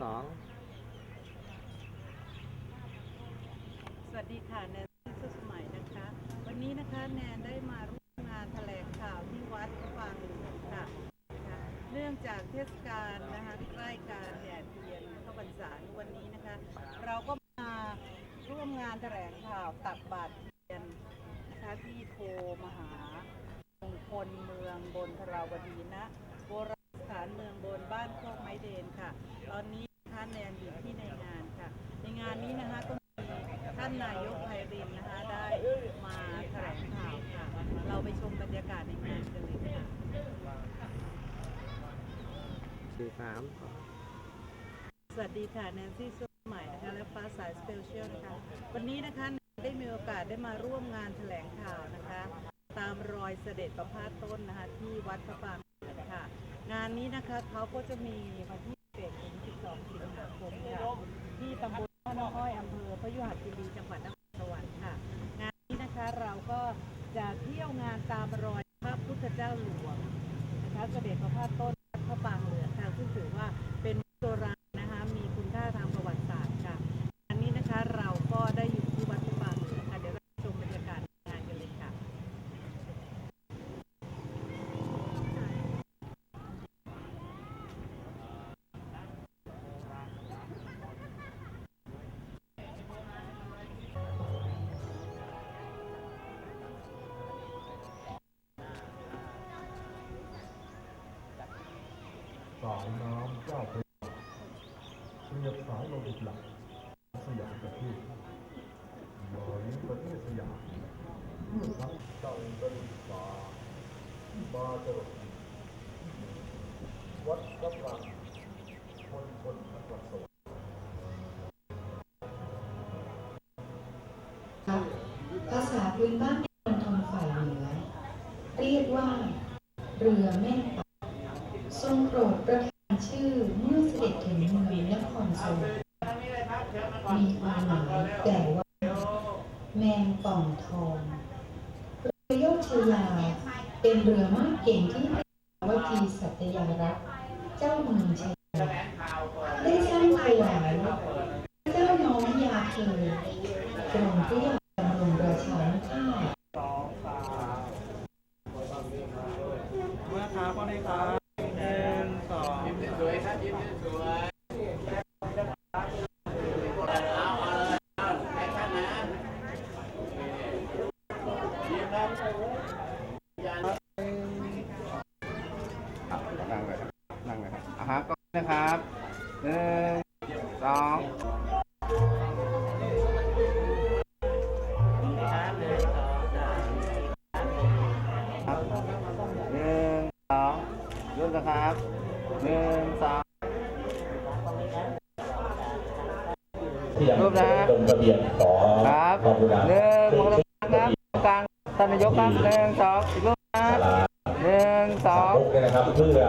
สองสวัสดีค่ะแนนสุสมัยนะคะ วันนี้นะคะแนนได้มาร่วมงานแถลงข่าวที่วัดพระบางค่ะ เนื่องจากเทศกาลนะคะใกล้การแห่เทียนเข้าพรรษาวันนี้นะคะ เราก็มาร่วมงานแถลงข่าวตักบาตรเทียนนะคะที่โพมหามงคลเมืองบนทราวดีนะโบราณสถานเมืองบนบ้านโคกไม้เดนค่ะ ตอนนี้ นะคะแนนอยู่ที่ในงานค่ะ ในงานนี้นะคะก็มีท่านนายกไพรินทร์นะคะได้มาแถลงข่าวค่ะ เราไปชมบรรยากาศในงานกันเลยค่ะสี่สามสวัสดีค่ะแนนซี่สุใหม่นะคะและฟ้าสายสเปเชียลนะคะ วันนี้นะคะแนนได้มีโอกาสได้มาร่วมงานแถลงข่าวนะคะ ตามรอยเสด็จประพาสต้นนะคะที่วัดพระบางค่ะ งานนี้นะคะเขาก็จะมีวันที่11ถึง12 ผมค่ะที่ตำบลบ้าน้อ้อยอำเภอพยุหคีรีจังหวัดนครสวรรค์ค่ะ งานนี้นะคะเราก็จะเที่ยวงานตามรอยพระพุทธเจ้าหลวงนะคะเสด็จพระพาต้น สายน้ำเจ้าพระยาเปรียบสายโลหิตหลักสยามประเทศหมายประเทศสยามเมื่อพักตั้งกระดิ่งฟ้ามาจรดดินวัดกำลังคนคนนครสวรรค์ภาษาพื้นบ้านในมณฑลฝ่ายเหนือเรียกว่า เรือแม่ปัดท รงโปรดประทานชื่อเมื่อเสด็จถึงเมืองนครสวรรค์มีความหมายแต่ว่า แมงป่องทองเรือโยธยาเป็นเรือมากเก่งที่วทีสัตยารักษ์เจ้าเมืองชัยาได้สร้างถวายเจ้าน้องยาเธอกรมพระยาดำรงราชานุภาพ สองสามเมื่อขาก็ได้ครับหนึ่งสอง ครับนั่งเลยครับนั่งเลยครับอะฮะก็ นะครับหนึ่งสองหนึ่งสองรุ่นนะครับหนึ่งสองรูปนะฮะลงทะเบียนขอครับหนึ่งมองตรงกลางครับกลางท่านนายกครับหนึ่งสองอีกรูปนะหนึ่งสองนะครับเพื่อ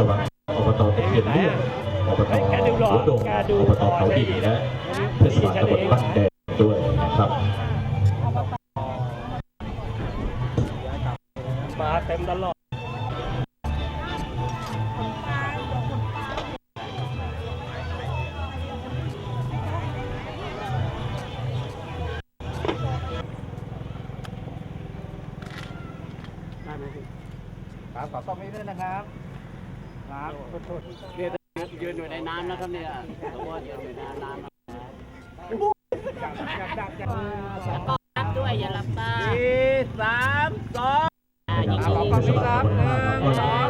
อบตตะเคียนเลื่อนอบตหัวดงอบตเขาดินและเทศบาลตำบลบ้านแดงด้วยนะครับมาเต็มตลอดได้ไหมครับขอต้องนี้ด้วยนะครับ ครับเนี่ยยืนอยู่ในน้ำนะครับเนี่ยตัวยืนอยู่ในน้ำรับด้วยอย่าหลับตาสี่สามสองขอบคุณครับหนึ่งสอง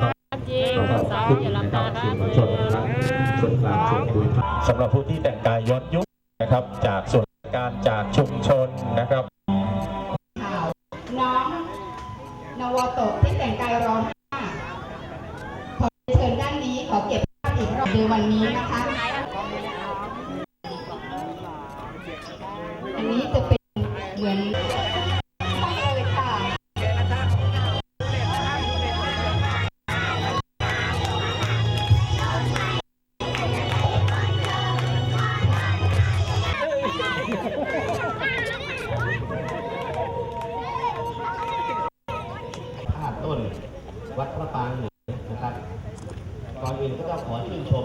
สองจริงสองนะครับสื่อมวลชนทั้งส่วนกลางส่วนภูมิภาคสำหรับผู้ที่แต่งกายย้อนยุคนะครับ จากส่วนราชการจากชุมชนนะครับข่าวน้องนวโตะที่แต่งกายร้อง ในวันนี้นะคะ อันนี้จะเป็นเหมือนเลยค่ะต้นวัดพระปรางเหนือนะครับ ก่อนอื่นก็ต้องขอชื่นชม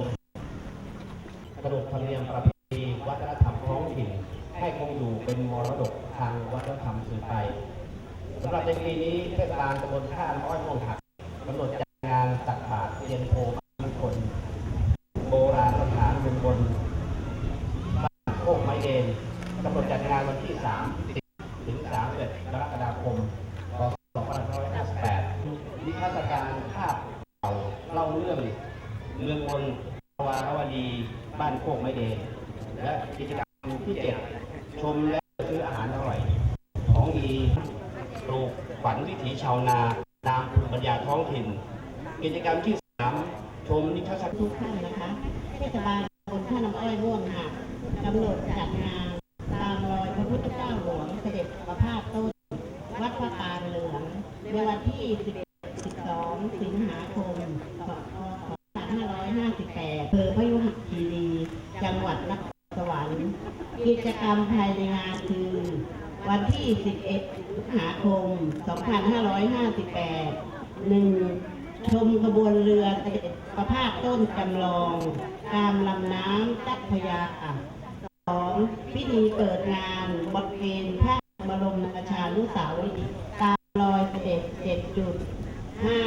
กระดูกธรรมเนียมประเพณีวัฒนธรรมท้องถิ่น ให้คงอยู่เป็นมรดกทางวัฒนธรรมสืบไปสำหรับในปีนี้เทศบาล ตำบลท่าน้อยม่วงหักกำหนดจัดงานตักบาตรเทียนโพมงคลโบราณสถานเมืองบนบ้านโคกไม้เดนกำหนดจัดงานวันที่ 3 ถึง31กรกฎาคม พศ2558นิทรรศการภาพเก่าเล่าเรื่องเมืองบนวารวดี บ้านโคกไม้เดนและกิจกรรมที่เจ็ดชมและซื้ออาหารอร่อย ของดีป ลูกฝันวิถีชาวนาตามภูมิปัญญาท้องถิ่น กิจกรรมที่สามชมนิทรรศทุกท่านนะคะเทศบาลตำบลท่าน้ำอ้อยม่วงค่ะกำหนดจัดงานตามรอยพระพุทธเจ้าหลวงเสด็จประพาสต้นวัดพระปางเหลืองในวันที่1 1 2สิงหาคม2558อำเภอพยุหคีรีจังหวัดนครสวรรค์กิจกรรมภายในงานคือ วันที่ 11 สิงหาคม 2558 1. ชมขบวนเรือเสด็จประพาสต้นจำลอง ตามลำน้ำเจักพยาค่ะสองพิธีเปิดงานบทเพลงพระบรมราชานุสาวรีย์ตามรอยเสด็จเจ็ดจุดห้า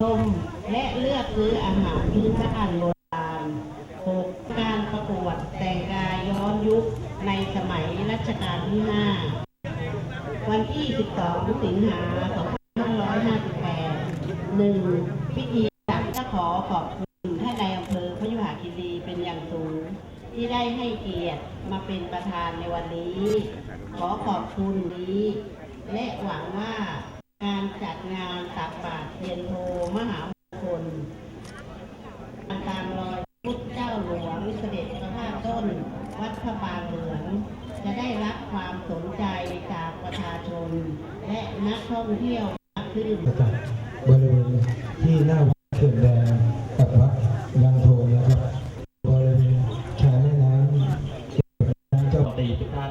ชมและเลือกซื้ออาหารพื้นบ้านโบราณหกการประกวดแต่งกายย้อนยุคในสมัยรัชกาลที่ห้าวันที่ 12สิงหา2558หนึ่งพิธีจัดก็ขอขอบคุณท่านนายอำเภอพยุหคีรีเป็นอย่างสูง ที่ได้ให้เกียรติมาเป็นประธานในวันนี้ ขอขอบคุณนี้ และหวังว่าการจัดงานตักบาตรเทียนโทมหามงคลตามรอยพุทธเจ้าหลวงเสด็จพระภาคต้น วัดพระปางเหลือง จะได้รับความสนใจจากประชาชน และนักท่อง เที่ยวมากขึ้นจากบริเวณที่หน้าวัดเขื่อนแดงกับวัดบางโพนะครับบริเวณชายแม่น้ำน้ำเจ้าตรีทุกท่าน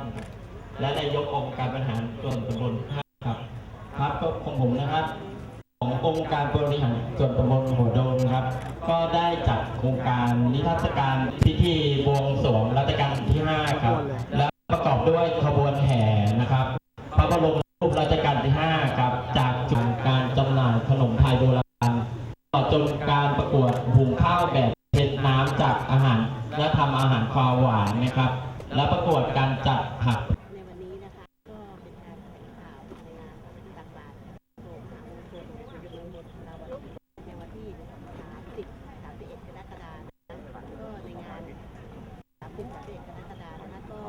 และนายกองค์การบริหารส่วนตำบลท่าครับ ครับก็ของผมนะครับ ขององค์การบริหารส่วนตำบล การประกวดหุงข้าวแบบเช็ดน้ำจากอาหารและทำอาหารความหวานนะครับ และประกวดการจัดผัก ในวันนี้นะคะก็เป็นการแถลงข่าวในงานตักบาตรโรงมหามงคลเมืองบนลาวดีในวันที่ 30 31กรกฎาคมนะคะก็ในงาน 30 31กรกฎาคมนะคะก็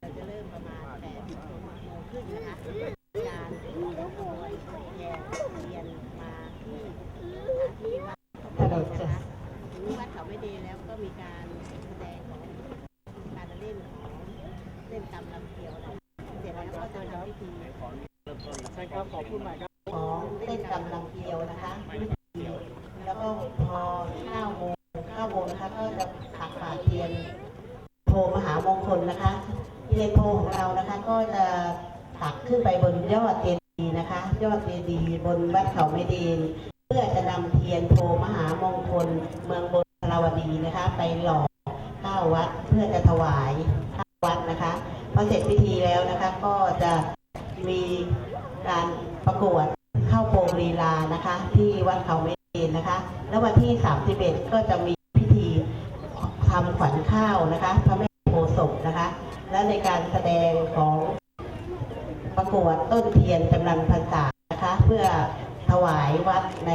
เราจะเริ่มประมาณ8โมงครึ่งนะคะการขบวนแห่เทียนมาที่ที่วัดเขาไม่ดีนะคะถึงวัดเขาไม่ดีแล้วก็มีการแสดงของการเล่นของเล่นกำลำเขียวนะเสร็จแล้วก็จะทำพิธีของ เล่นกำลังเกียวนะคะแล้วก็พอข้าโมงข้าโมงนะคะก็จะตักบาเทียนโพมหามงคลนะคะเทียนโพของเรานะคะ ก็จะตักขึ้นไปบนยอดเจดีย์นะคะ ยอดเจดีย์บนวัดเขาไม่ดีเพื่อจะนำเทียนโพมหามงคล เมืองบนลาวดีนะคะ ไปหล่อข้าวัดเพื่อจะถวายข้าวัดนะคะพอเสร็จพิธีแล้วนะคะ ก็จะมี การประกวดเข้าโปรงลีลานะคะ ที่วัดเขาไม่ดีนนะคะ แล้ววันที่ 31 ก็จะมีพิธีทำขวัญข้าวนะคะ พระแม่โพศพนะคะ และในการแสดงของประกวดต้นเทียนจำนันพรรษานะคะ เพื่อถวายวัดใน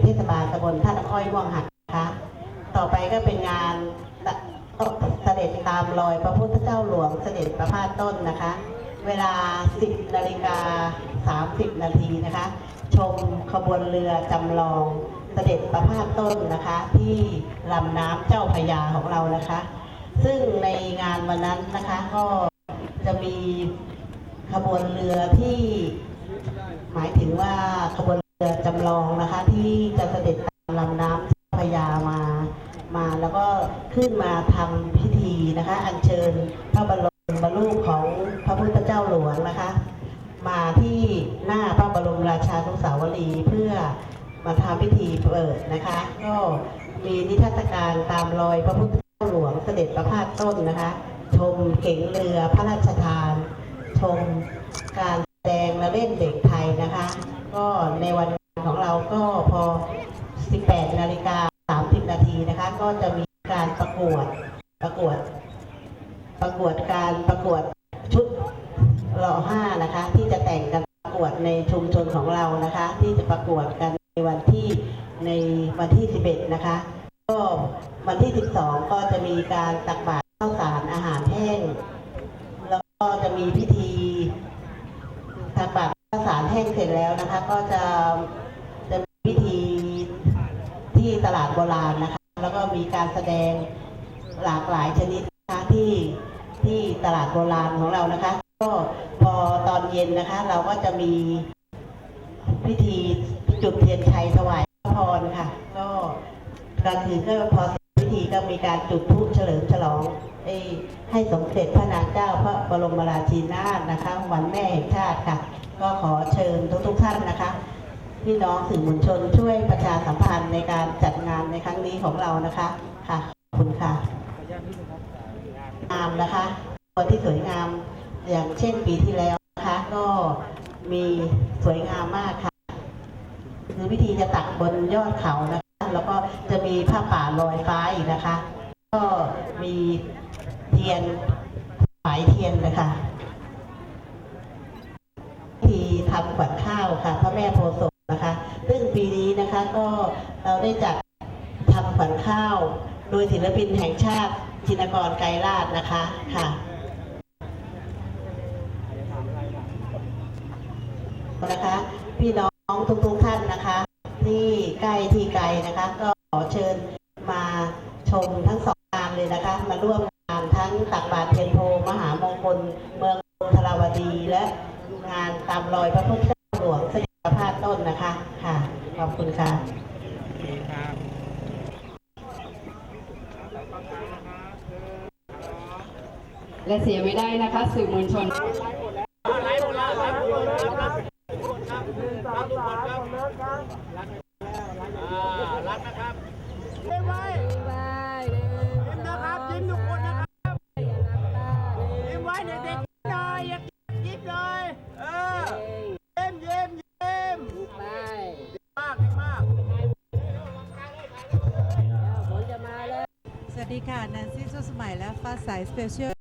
เทศบาลตำบลท่าน้ำอ้อยม่วงหักนะคะ ต่อไปก็เป็นงานเสด็จตามรอยพระพุทธเจ้าหลวงเสด็จประพาสต้นนะคะ เวลา 10นาฬิกา30 นาทีนะคะ ชมขบวนเรือจำลองเสด็จประพาสต้นนะคะ ที่ลำน้ำเจ้าพยาของเรานะคะ ซึ่งในงานวันนั้นนะคะก็จะมีขบวนเรือที่หมายถึงว่าขบวนเรือจำลองนะคะ ที่จะเสด็จตามลำน้ำเจ้าพยามามาแล้วก็ขึ้นมาทำพิธีนะคะ อัญเชิญพระบรม บรูปของพระพุทธเจ้าหลวงนะคะ มาที่หน้าพระบรมราชานุสาวรีย์เพื่อมาทำพิธีเปิดนะคะ ก็มีนิทรรศการตามรอยพระพุทธเจ้าหลวงเสด็จประพาสต้นนะคะ ชมเก๋งเรือพระราชทาน ชมการแสดงและเล่นเด็กไทยนะคะ ก็ในวันของเราก็พอ 18 นาฬิกา 30 นาทีนะคะ ก็จะมีการประกวดประกวด ประกวดการประกวดชุดรอห้านะคะ ที่จะแต่งกันประกวดในชุมชนของเรานะคะ ที่จะประกวดกันในวันที่ในวันที่ 11 นะคะ ก็วันที่ 12 ก็จะมีการตักบาตรข้าวสารอาหารแห้ง แล้วก็จะมีพิธีตักบาตรข้าวสารแห้งเสร็จแล้วนะคะ ก็จะจะมีพิธีที่ตลาดโบราณนะคะ แล้วก็มีการแสดงหลากหลายชนิด ที่ที่ตลาดโบราณของเรานะคะ ก็พอตอนเย็นนะคะ เราก็จะมีพิธีจุดเทียนชัยถวายพระพรค่ะ ก็กลางคืนก็พอพิธีก็มีการจุดพลุเฉลิมฉลองให้สมเด็จพระนางเจ้าพระบรมราชินีนาถนะคะ วันแม่แห่งชาติค่ะ ก็ขอเชิญทุกๆท่านนะคะพี่น้องสื่อมวลชนช่วยประชาสัมพันธ์ในการจัดงานในครั้งนี้ของเรานะคะค่ะขอบคุณค่ะ งามนะคะวันที่สวยงาม อย่างเช่นปีที่แล้วนะคะ ก็มีสวยงามมากค่ะ คือพิธีจะตักบนยอดเขานะคะ แล้วก็จะมีผ้าป่าลอยฟ้าอีกนะคะ ก็มีเทียนสายเทียนนะคะพิธีทำขวัญข้าวค่ะพระแม่โพธิ์นะคะ ซึ่งปีนี้นะคะก็เราได้จัดทำขวัญข้าว โดยศิลปินแห่งชาติ ชินกรไกรราชนะคะค่ะนะคะพี่น้องทุกๆท่านนะคะ ที่ใกล้ที่ไกลนะคะ ก็ขอเชิญมาชมทั้งสองงานเลยนะคะ มาร่วมงานทั้งตักบาตรเทียนโพมหามงคลเมืองธราวดี และงานตามรอยพระพุทธเจ้าหลวงเสด็จประพาต้นนะคะค่ะขอบคุณค่ะ และ เสียไม่ได้นะคะ สื่อมวลชนรักนะครับยิ้มไว้ยิ้มนะครับยิ้มทุกคนนะครับยิ้มไว้เด็กๆหน่อยอย่ายิ้มเลยเออยิ้มยิ้มยิ้มไปมากมากสวัสดีค่ะ แนนซี่สุสมัยและฟ้าใสสเปเชียล